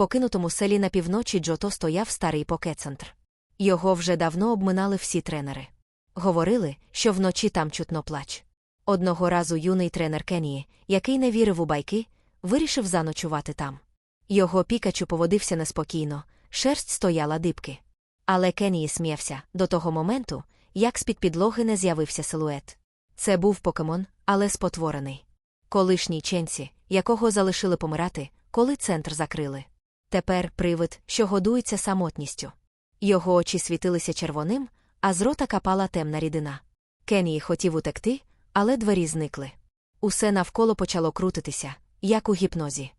покинутому селі на півночі Джото стояв старий покецентр. Його вже давно обминали всі тренери. Говорили, що вночі там чутно плач. Одного разу юний тренер Кенії, який не вірив у байки, вирішив заночувати там. Його пікачу поводився неспокійно, шерсть стояла дибки. Але Кенії сміявся до того моменту, як з-під підлоги не з'явився силует. Це був покемон, але спотворений. Колишній ченці, якого залишили помирати, коли центр закрили. Тепер привид, що годується самотністю. Його очі світилися червоним, а з рота капала темна рідина. Кенії хотів утекти, але двері зникли. Усе навколо почало крутитися, як у гіпнозі.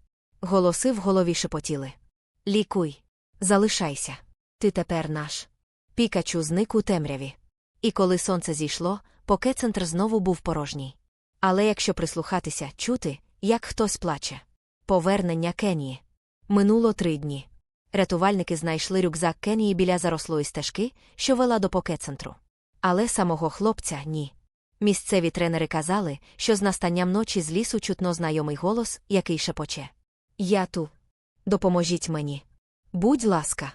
Голоси в голові шепотіли. Лікуй, залишайся. Ти тепер наш. Пікачу зник у темряві. І коли сонце зійшло, покецентр знову був порожній. Але якщо прислухатися, чути, як хтось плаче. Повернення Кенії. Минуло три дні. Рятувальники знайшли рюкзак Кенії біля зарослої стежки, що вела до покецентру. Але самого хлопця ні. Місцеві тренери казали, що з настанням ночі з лісу чутно знайомий голос, який шепоче. Я ту. Допоможіть мені. Будь ласка.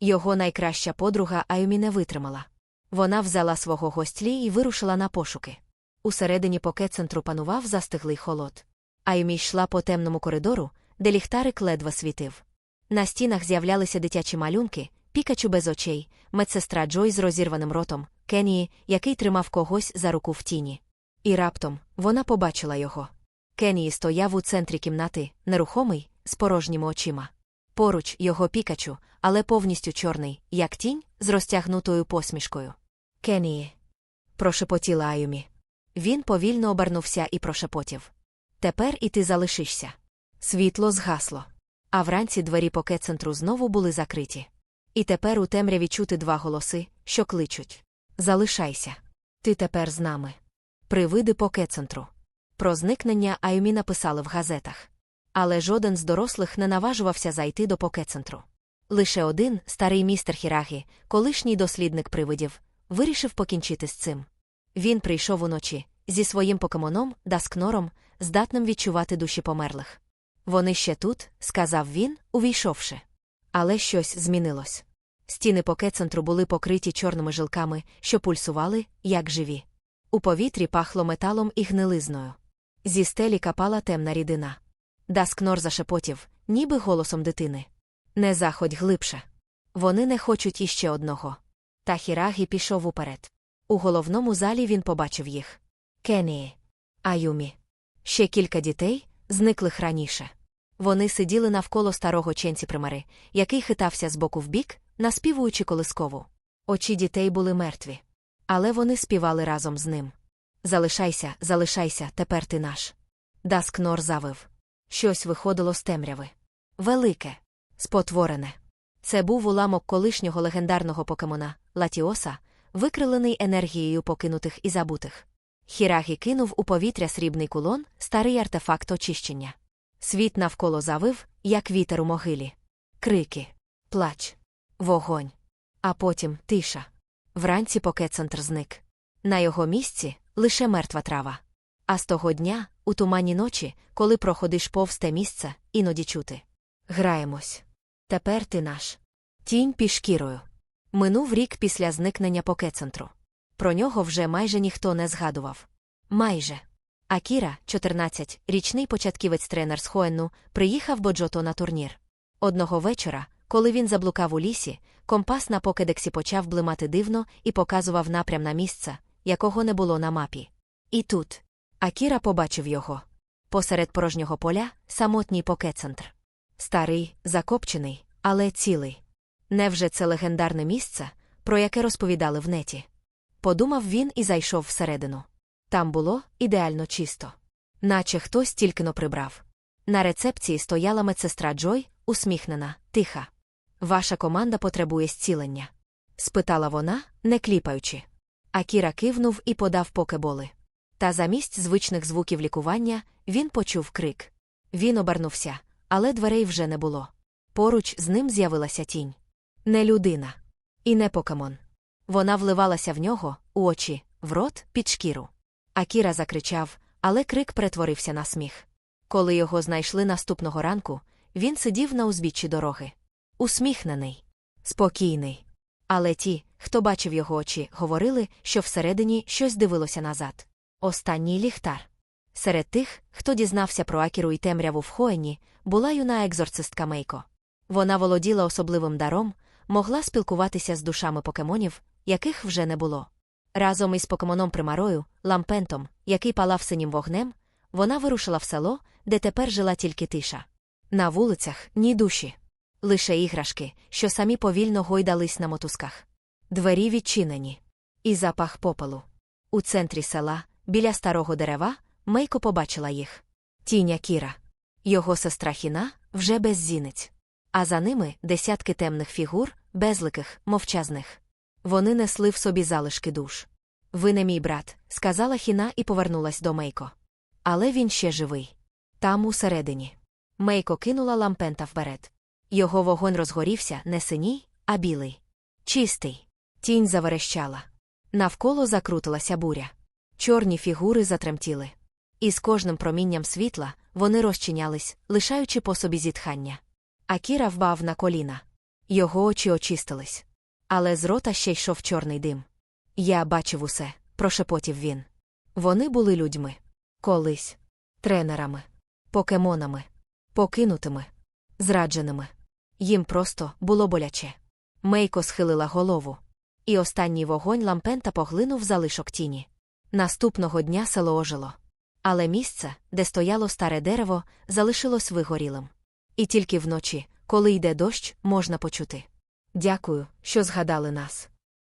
Його найкраща подруга Аюмі не витримала. Вона взяла свого гостлі і вирушила на пошуки. Усередині покецентру панував застиглий холод. Аюмі йшла по темному коридору, де ліхтарик ледве світив. На стінах з'являлися дитячі малюнки, пікачу без очей, медсестра Джой з розірваним ротом, Кенії, який тримав когось за руку в тіні. І раптом вона побачила його. Кенії стояв у центрі кімнати, нерухомий, з порожніми очима. Поруч його пікачу, але повністю чорний, як тінь, з розтягнутою посмішкою. Кенії. прошепотіла Аюмі. Він повільно обернувся і прошепотів. Тепер і ти залишишся. Світло згасло. А вранці двері покецентру знову були закриті. І тепер у темряві чути два голоси, що кличуть Залишайся. Ти тепер з нами. Привиди покецентру. Про зникнення Аюмі написали в газетах. Але жоден з дорослих не наважувався зайти до покецентру. Лише один, старий містер Хірагі, колишній дослідник привидів, вирішив покінчити з цим. Він прийшов уночі зі своїм покемоном, Даскнором, здатним відчувати душі померлих. Вони ще тут, сказав він, увійшовши. Але щось змінилось. Стіни покецентру були покриті чорними жилками, що пульсували, як живі. У повітрі пахло металом і гнилизною. Зі стелі капала темна рідина. Даскнор зашепотів, ніби голосом дитини. Не заходь глибше. Вони не хочуть іще одного. Та Хірагі пішов уперед. У головному залі він побачив їх. Кенії, Аюмі. Ще кілька дітей, зниклих раніше. Вони сиділи навколо старого ченці примари, який хитався з боку в бік, наспівуючи колискову. Очі дітей були мертві. Але вони співали разом з ним. Залишайся, залишайся, тепер ти наш. Даскнор завив. Щось виходило з темряви. Велике, спотворене. Це був уламок колишнього легендарного покемона Латіоса, викрилений енергією покинутих і забутих. Хірагі кинув у повітря срібний кулон, старий артефакт очищення. Світ навколо завив, як вітер у могилі. Крики, плач, вогонь. А потім тиша. Вранці покецентр зник. На його місці лише мертва трава. А з того дня, у туманні ночі, коли проходиш повз те місце, іноді чути. Граємось. Тепер ти наш. Тінь під шкірою. Минув рік після зникнення покецентру. Про нього вже майже ніхто не згадував. Майже. Акіра, 14, річний початківець тренер з Хоенну, приїхав Боджото на турнір. Одного вечора, коли він заблукав у лісі, компас на покедексі почав блимати дивно і показував напрям на місце, якого не було на мапі. І тут Акіра побачив його. Посеред порожнього поля самотній покецентр. Старий, закопчений, але цілий. Невже це легендарне місце, про яке розповідали в неті? Подумав він і зайшов всередину. Там було ідеально чисто. Наче хтось тільки но прибрав. На рецепції стояла медсестра Джой, усміхнена, тиха. Ваша команда потребує зцілення? спитала вона, не кліпаючи. Акіра кивнув і подав покеболи. Та замість звичних звуків лікування він почув крик. Він обернувся, але дверей вже не було. Поруч з ним з'явилася тінь. Не людина. І не покемон. Вона вливалася в нього, у очі, в рот, під шкіру. Акіра закричав, але крик перетворився на сміх. Коли його знайшли наступного ранку, він сидів на узбіччі дороги. Усміхнений, спокійний. Але ті, хто бачив його очі, говорили, що всередині щось дивилося назад. Останній ліхтар. Серед тих, хто дізнався про Акіру і темряву в Хоені, була юна екзорцистка Мейко. Вона володіла особливим даром, могла спілкуватися з душами покемонів, яких вже не було. Разом із покемоном Примарою, лампентом, який палав синім вогнем, вона вирушила в село, де тепер жила тільки тиша. На вулицях ні душі. Лише іграшки, що самі повільно гойдались на мотузках. Двері відчинені. І запах попелу. У центрі села, біля старого дерева, Мейко побачила їх. Тіня Кіра. Його сестра Хіна вже без зіниць. А за ними десятки темних фігур, безликих, мовчазних. Вони несли в собі залишки душ. Ви не мій брат, сказала Хіна і повернулась до Мейко. Але він ще живий. Там усередині. Мейко кинула лампента вперед. Його вогонь розгорівся не синій, а білий. Чистий. Тінь заверещала. Навколо закрутилася буря. Чорні фігури затремтіли. І з кожним промінням світла вони розчинялись, лишаючи по собі зітхання. Акіра вбав на коліна. Його очі очистились. Але з рота ще йшов чорний дим. Я бачив усе, прошепотів він. Вони були людьми. Колись. Тренерами. Покемонами. Покинутими. Зрадженими. Їм просто було боляче. Мейко схилила голову. І останній вогонь лампента поглинув залишок тіні. Наступного дня село ожило. Але місце, де стояло старе дерево, залишилось вигорілим. І тільки вночі, коли йде дощ, можна почути. Дякую, що згадали нас.